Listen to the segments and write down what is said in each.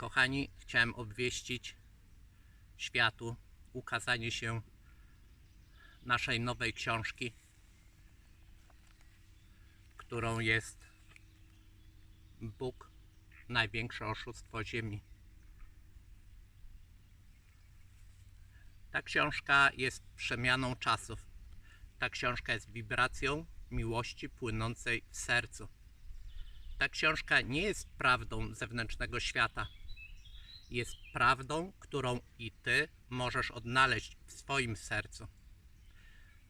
Kochani, chciałem obwieścić światu ukazanie się naszej nowej książki, którą jest Bóg największe oszustwo Ziemi. Ta książka jest przemianą czasów. Ta książka jest wibracją miłości płynącej w sercu. Ta książka nie jest prawdą zewnętrznego świata. Jest prawdą, którą i ty możesz odnaleźć w swoim sercu.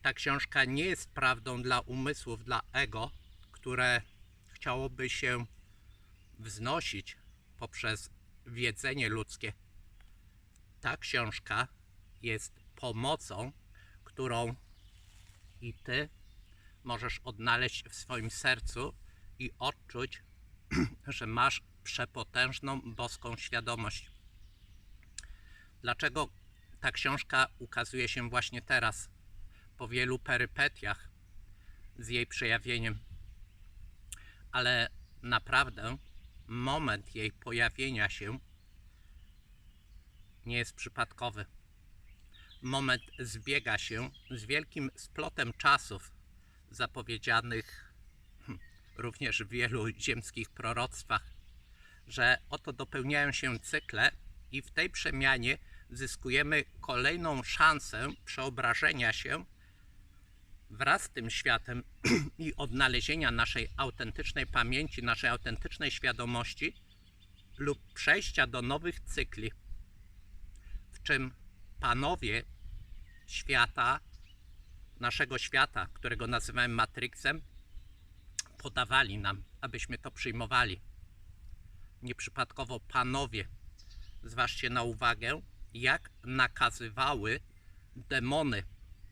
Ta książka nie jest prawdą dla umysłów, dla ego, które chciałoby się wznosić poprzez wiedzenie ludzkie. Ta książka jest pomocą, którą i ty możesz odnaleźć w swoim sercu i odczuć, że masz przepotężną boską świadomość. Dlaczego ta książka ukazuje się właśnie teraz, po wielu perypetiach z jej przejawieniem? Ale naprawdę moment jej pojawienia się nie jest przypadkowy. Moment zbiega się z wielkim splotem czasów zapowiedzianych hm, również w wielu ziemskich proroctwach, że oto dopełniają się cykle i w tej przemianie zyskujemy kolejną szansę przeobrażenia się wraz z tym światem i odnalezienia naszej autentycznej pamięci, naszej autentycznej świadomości lub przejścia do nowych cykli, w czym panowie świata, naszego świata, którego nazywamy Matrixem, podawali nam, abyśmy to przyjmowali. Nieprzypadkowo panowie, zważcie na uwagę, jak nakazywały demony,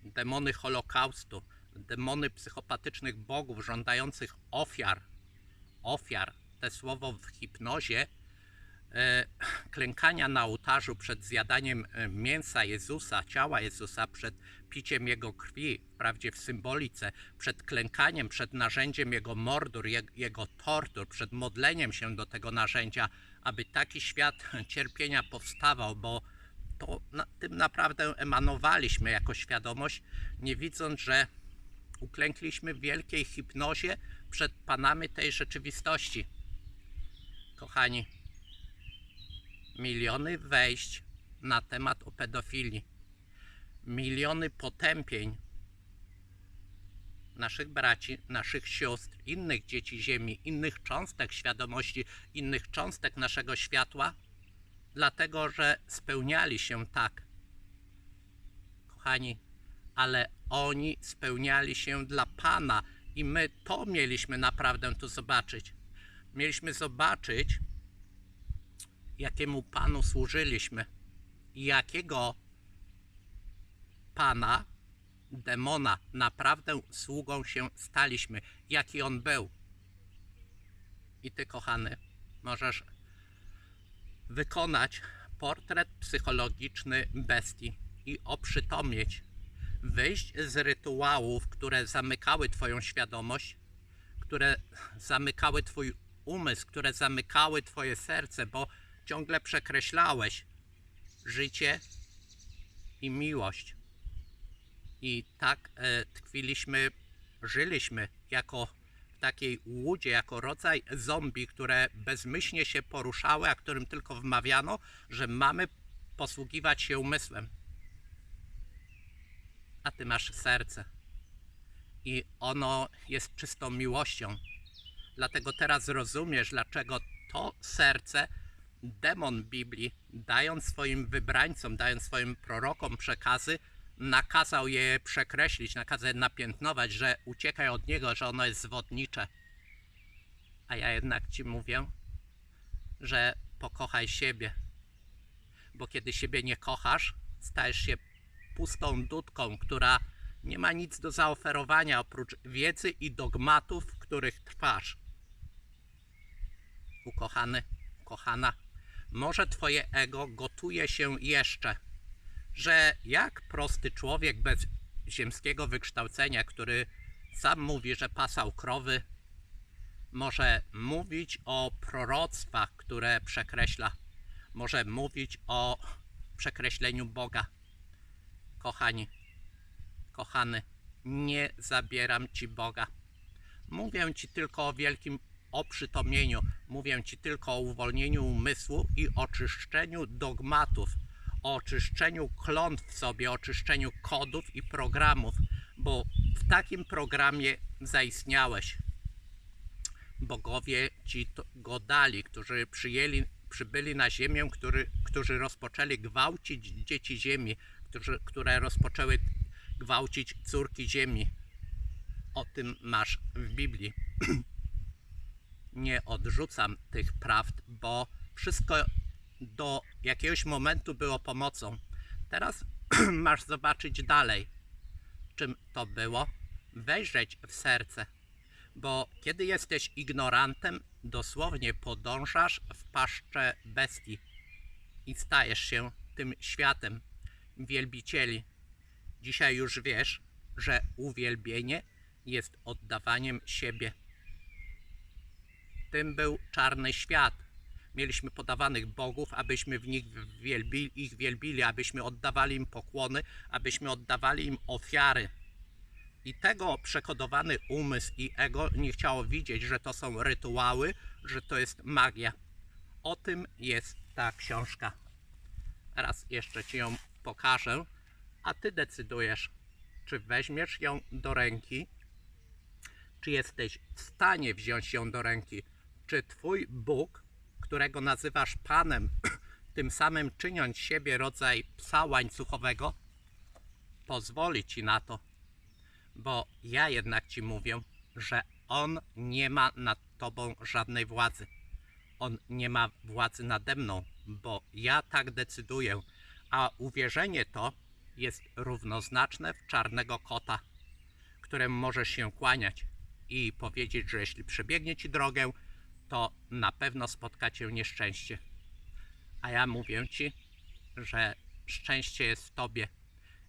demony Holokaustu, demony psychopatycznych bogów żądających ofiar. Ofiar, te słowo w hipnozie, e, klękania na ołtarzu przed zjadaniem e, mięsa Jezusa, ciała Jezusa, przed piciem Jego krwi, wprawdzie w symbolice, przed klękaniem, przed narzędziem Jego mordur, Je- Jego tortur, przed modleniem się do tego narzędzia, aby taki świat cierpienia powstawał, bo to na, tym naprawdę emanowaliśmy jako świadomość, nie widząc, że uklękliśmy w wielkiej hipnozie przed panami tej rzeczywistości. Kochani, miliony wejść na temat o pedofilii, miliony potępień naszych braci, naszych sióstr, innych dzieci Ziemi, innych cząstek świadomości, innych cząstek naszego światła, dlatego że spełniali się tak. Kochani, ale oni spełniali się dla Pana i my to mieliśmy naprawdę tu zobaczyć. Mieliśmy zobaczyć, jakiemu Panu służyliśmy jakiego Pana, demona, naprawdę sługą się staliśmy, jaki on był. I Ty, kochany, możesz wykonać portret psychologiczny bestii i oprzytomnieć, wyjść z rytuałów, które zamykały Twoją świadomość, które zamykały Twój umysł, które zamykały Twoje serce, bo ciągle przekreślałeś życie i miłość. I tak e, tkwiliśmy, żyliśmy jako w takiej łudzie, jako rodzaj zombie, które bezmyślnie się poruszały, a którym tylko wmawiano, że mamy posługiwać się umysłem. A ty masz serce. I ono jest czystą miłością. Dlatego teraz rozumiesz, dlaczego to serce demon Biblii, dając swoim wybrańcom, dając swoim prorokom przekazy, nakazał je przekreślić, nakazał je napiętnować, że uciekaj od niego, że ono jest zwodnicze. A ja jednak ci mówię, że pokochaj siebie. Bo kiedy siebie nie kochasz, stajesz się pustą dudką, która nie ma nic do zaoferowania oprócz wiedzy i dogmatów, w których trwasz. Ukochany, ukochana, może twoje ego gotuje się jeszcze, że jak prosty człowiek bez ziemskiego wykształcenia, który sam mówi, że pasał krowy, może mówić o proroctwach, które przekreśla, może mówić o przekreśleniu Boga. Kochani, kochany, nie zabieram Ci Boga. Mówię Ci tylko o wielkim oprzytomnieniu, mówię Ci tylko o uwolnieniu umysłu i oczyszczeniu dogmatów, o oczyszczeniu klątw w sobie, o oczyszczeniu kodów i programów, bo w takim programie zaistniałeś. Bogowie Ci go dali, którzy przyjęli, przybyli na ziemię, który, którzy rozpoczęli gwałcić dzieci ziemi, którzy, które rozpoczęły gwałcić córki ziemi. O tym masz w Biblii. Nie odrzucam tych prawd, bo wszystko do jakiegoś momentu było pomocą. Teraz masz zobaczyć dalej, czym to było, wejrzeć w serce, bo kiedy jesteś ignorantem, dosłownie podążasz w paszczę bestii i stajesz się tym światem wielbicieli. Dzisiaj już wiesz, że uwielbienie jest oddawaniem siebie. Tym był czarny świat. Mieliśmy podawanych bogów, abyśmy w nich wielbili, ich wielbili, abyśmy oddawali im pokłony, abyśmy oddawali im ofiary. I tego przekodowany umysł i ego nie chciało widzieć, że to są rytuały, że to jest magia. O tym jest ta książka. Raz jeszcze Ci ją pokażę, a Ty decydujesz, czy weźmiesz ją do ręki, czy jesteś w stanie wziąć ją do ręki, czy Twój Bóg, którego nazywasz Panem, tym samym czyniąc siebie rodzaj psa łańcuchowego, pozwoli Ci na to. Bo ja jednak Ci mówię, że On nie ma nad Tobą żadnej władzy. On nie ma władzy nade mną, bo ja tak decyduję, a uwierzenie to jest równoznaczne w czarnego kota, któremu możesz się kłaniać i powiedzieć, że jeśli przebiegnie ci drogę, to na pewno spotka cię nieszczęście. A ja mówię ci, że szczęście jest w tobie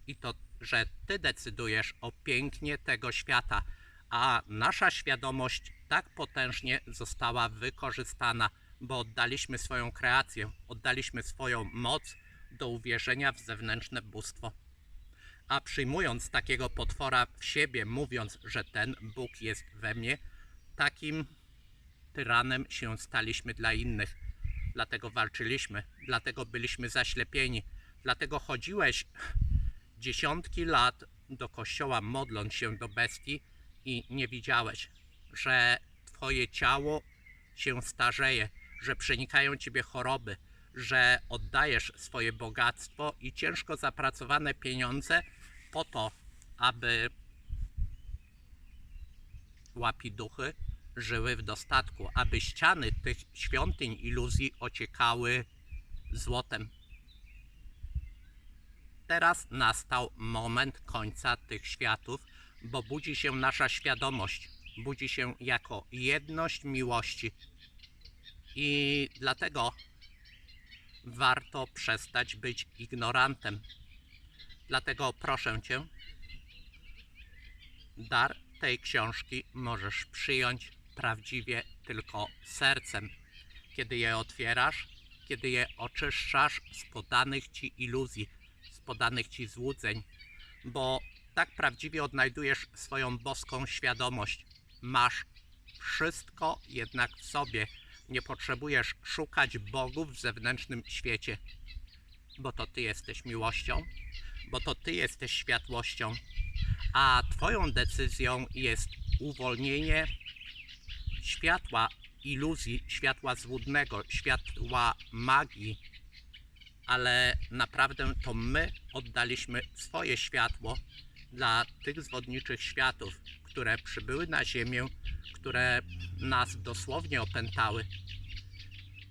i to, że ty decydujesz o pięknie tego świata, a nasza świadomość tak potężnie została wykorzystana, bo oddaliśmy swoją kreację, oddaliśmy swoją moc do uwierzenia w zewnętrzne bóstwo. A przyjmując takiego potwora w siebie, mówiąc, że ten Bóg jest we mnie, takim tyranem się staliśmy dla innych. Dlatego walczyliśmy, dlatego byliśmy zaślepieni, dlatego chodziłeś dziesiątki lat do kościoła, modląc się do bestii i nie widziałeś, że twoje ciało się starzeje, że przenikają ciebie choroby, że oddajesz swoje bogactwo i ciężko zapracowane pieniądze po to, aby łapiduchy żyły w dostatku, aby ściany tych świątyń iluzji ociekały złotem. Teraz nastał moment końca tych światów, bo budzi się nasza świadomość, budzi się jako jedność miłości. I dlatego warto przestać być ignorantem. Dlatego proszę Cię, dar tej książki możesz przyjąć prawdziwie tylko sercem. Kiedy je otwierasz, kiedy je oczyszczasz z podanych Ci iluzji, z podanych Ci złudzeń, bo tak prawdziwie odnajdujesz swoją boską świadomość. Masz wszystko jednak w sobie. Nie potrzebujesz szukać bogów w zewnętrznym świecie, bo to Ty jesteś miłością, bo to Ty jesteś światłością, a Twoją decyzją jest uwolnienie światła iluzji, światła złudnego, światła magii, ale naprawdę to my oddaliśmy swoje światło dla tych zwodniczych światów, które przybyły na Ziemię, które nas dosłownie opętały.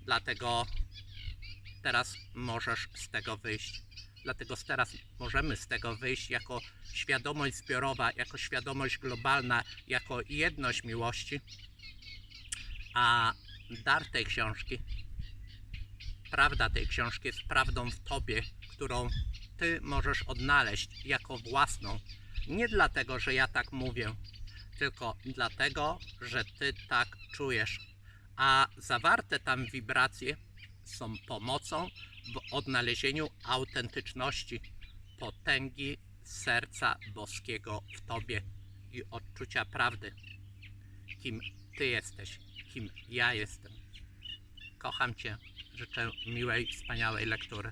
Dlatego teraz możesz z tego wyjść. Dlatego teraz możemy z tego wyjść jako świadomość zbiorowa, jako świadomość globalna, jako jedność miłości. A dar tej książki, prawda tej książki jest prawdą w tobie, którą ty możesz odnaleźć jako własną. Nie dlatego, że ja tak mówię, tylko dlatego, że ty tak czujesz. A zawarte tam wibracje są pomocą w odnalezieniu autentyczności, potęgi serca boskiego w Tobie i odczucia prawdy, kim Ty jesteś, kim ja jestem. Kocham Cię, życzę miłej, wspaniałej lektury.